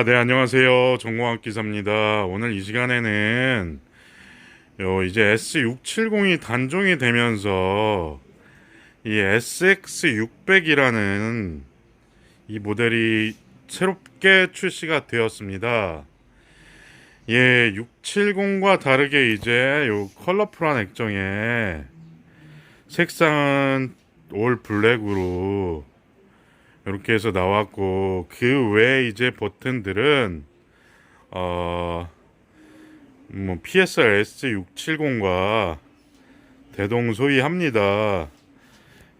아, 네, 안녕하세요. 정광학 기사입니다. 오늘 이 시간에는 요 이제 S670이 단종이 되면서 이 SX600이라는 이 모델이 새롭게 출시가 되었습니다. 예, 670과 다르게 이제 요 컬러풀한 액정에 색상은 올 블랙으로 이렇게 해서 나왔고 그 외에 이제 버튼들은 어 뭐 PSR S670과 대동소이합니다.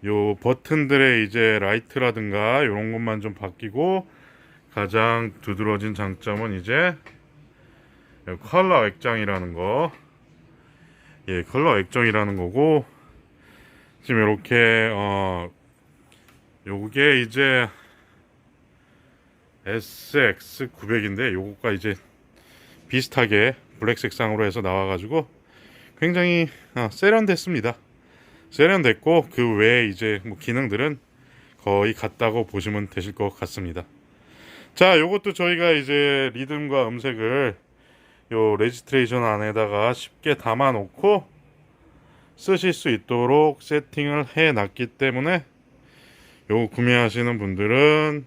요 버튼들의 이제 라이트라든가 이런 것만 좀 바뀌고 가장 두드러진 장점은 이제 요 컬러 액정이라는 거. 예, 컬러 액정이라는 거고 지금 이렇게 어 요게 이제 SX900인데 요거가 이제 비슷하게 블랙 색상으로 해서 나와가지고 굉장히 어, 세련됐습니다. 세련됐고 그 외에 이제 뭐 기능들은 거의 같다고 보시면 되실 것 같습니다. 자, 요것도 저희가 이제 리듬과 음색을 요 레지스트레이션 안에다가 쉽게 담아 놓고 쓰실 수 있도록 세팅을 해 놨기 때문에 요 구매하시는 분들은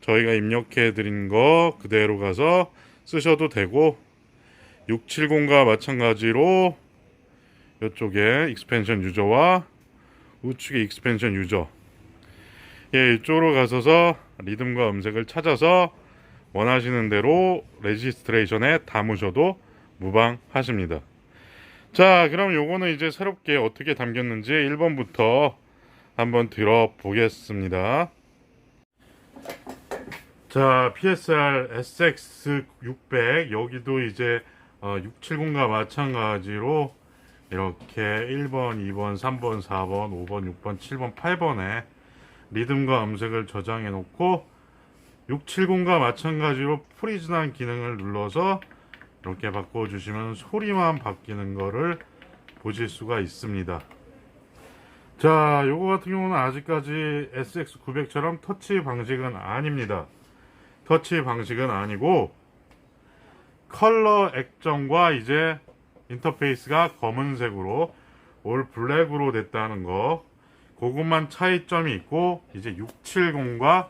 저희가 입력해 드린 거 그대로 가서 쓰셔도 되고 670과 마찬가지로 이쪽에 익스펜션 유저와 우측에 익스펜션 유저 예, 이쪽으로 가셔서 리듬과 음색을 찾아서 원하시는 대로 레지스트레이션에 담으셔도 무방하십니다. 자, 그럼 요거는 이제 새롭게 어떻게 담겼는지 1번부터 한번 들어보겠습니다. 자, PSR SX600 여기도 이제 어, 670과 마찬가지로 이렇게 1번, 2번, 3번, 4번, 5번, 6번, 7번, 8번에 리듬과 음색을 저장해 놓고 670과 마찬가지로 프리즈난 기능을 눌러서 이렇게 바꿔주시면 소리만 바뀌는 거를 보실 수가 있습니다. 자, 요거 같은 경우는 아직까지 SX900처럼 터치 방식은 아닙니다. 터치 방식은 아니고 컬러 액정과 이제 인터페이스가 검은색으로 올 블랙으로 됐다는 거 그것만 차이점이 있고 이제 670과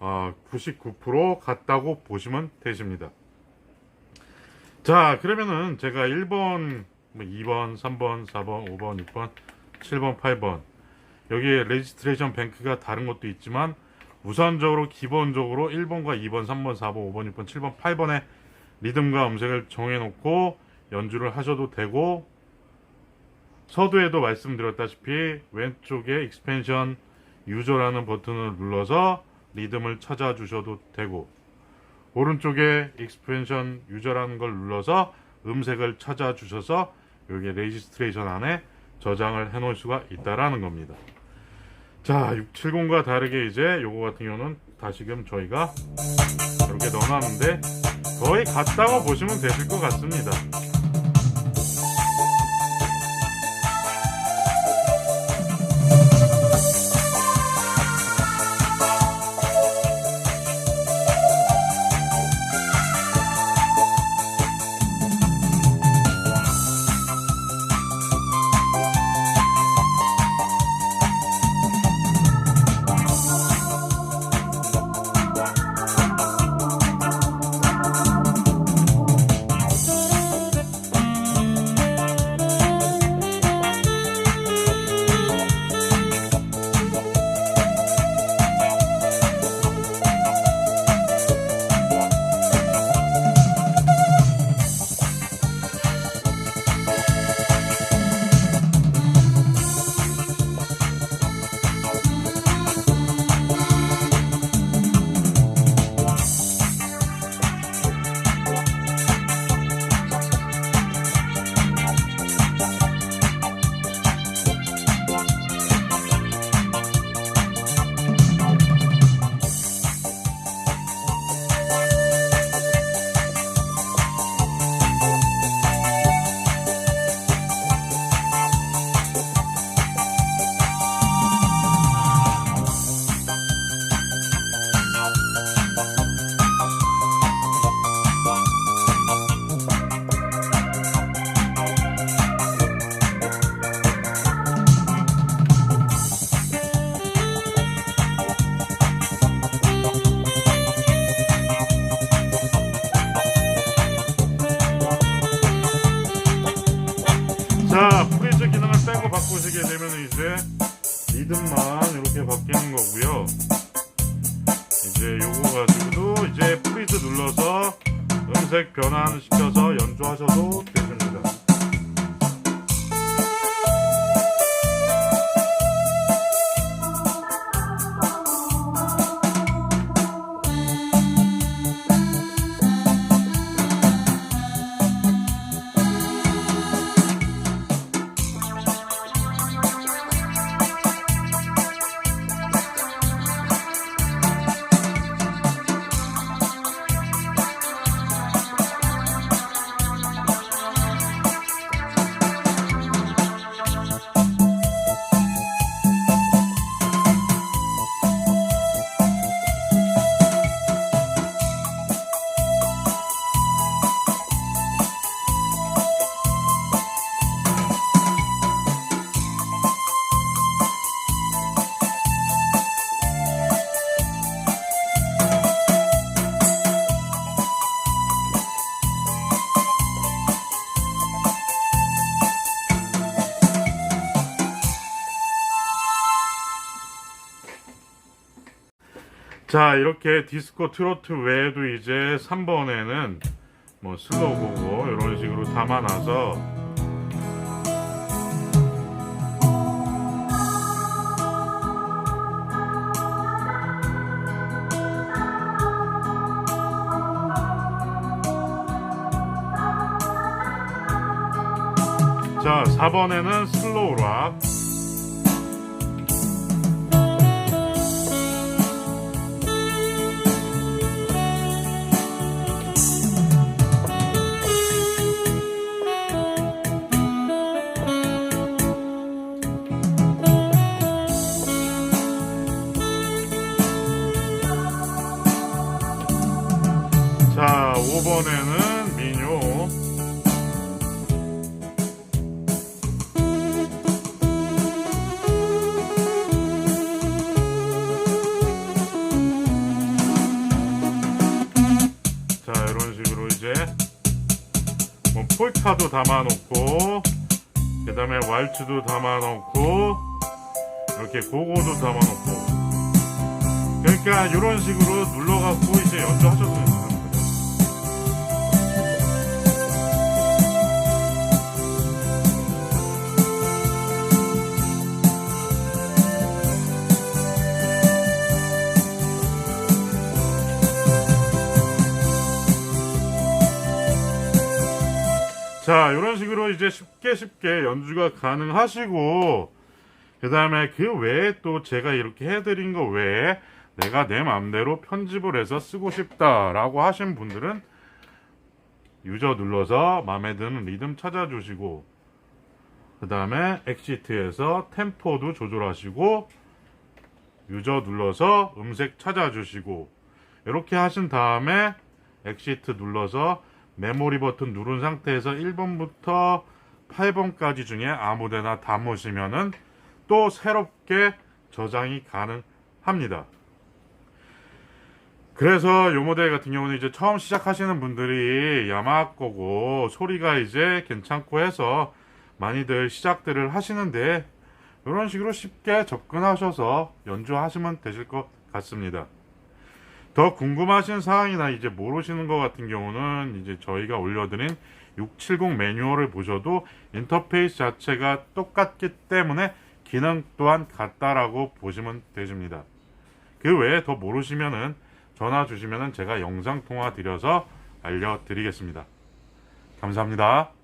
어, 99% 같다고 보시면 되십니다. 자 그러면은 제가 1번, 2번, 3번, 4번, 5번, 6번, 7번, 8번. 여기에 레지스트레이션 뱅크가 다른 것도 있지만 우선적으로 기본적으로 1번과 2번, 3번, 4번, 5번, 6번, 7번, 8번에 리듬과 음색을 정해놓고 연주를 하셔도 되고 서두에도 말씀드렸다시피 왼쪽에 익스펜션 유저라는 버튼을 눌러서 리듬을 찾아주셔도 되고 오른쪽에 익스펜션 유저라는 걸 눌러서 음색을 찾아주셔서 여기 레지스트레이션 안에 저장을 해 놓을 수가 있다라는 겁니다. 자, 670과 다르게 이제 요거 같은 경우는 다시금 저희가 이렇게 넣어놨는데 거의 같다고 보시면 되실 것 같습니다. 바꾸시게 되면 이제 리듬만 이렇게 바뀌는 거고요. 이제 요거 가지고도 이제 프리즈 눌러서 음색 변환시켜서 연주하셔도 되는 자 이렇게 디스코 트로트 외에도 이제 3번에는 뭐 슬로우고 이런 식으로 담아놔서 자 4번에는 슬로우 락 5번에는 민요. 자 이런 식으로 이제 뭐 폴카도 담아놓고 그 다음에 왈츠도 담아놓고 이렇게 고고도 담아놓고. 그러니까 이런 식으로 눌러갖고 이제 연주하셔도 됩 자, 이런 식으로 이제 쉽게 쉽게 연주가 가능하시고, 그 다음에 그 외에 또 제가 이렇게 해드린 거 외에 내가 내 마음대로 편집을 해서 쓰고 싶다 라고 하신 분들은 유저 눌러서 마음에 드는 리듬 찾아주시고, 그 다음에 엑시트에서 템포도 조절하시고, 유저 눌러서 음색 찾아주시고, 이렇게 하신 다음에 엑시트 눌러서 메모리 버튼 누른 상태에서 1번부터 8번까지 중에 아무데나 담으시면은 또 새롭게 저장이 가능합니다. 그래서 요 모델 같은 경우는 이제 처음 시작하시는 분들이 야마하 거고 소리가 이제 괜찮고 해서 많이들 시작들을 하시는데 이런 식으로 쉽게 접근하셔서 연주하시면 되실 것 같습니다. 더 궁금하신 사항이나 이제 모르시는 것 같은 경우는 이제 저희가 올려드린 670 매뉴얼을 보셔도 인터페이스 자체가 똑같기 때문에 기능 또한 같다라고 보시면 되십니다. 그 외에 더 모르시면은 전화 주시면은 제가 영상 통화 드려서 알려드리겠습니다. 감사합니다.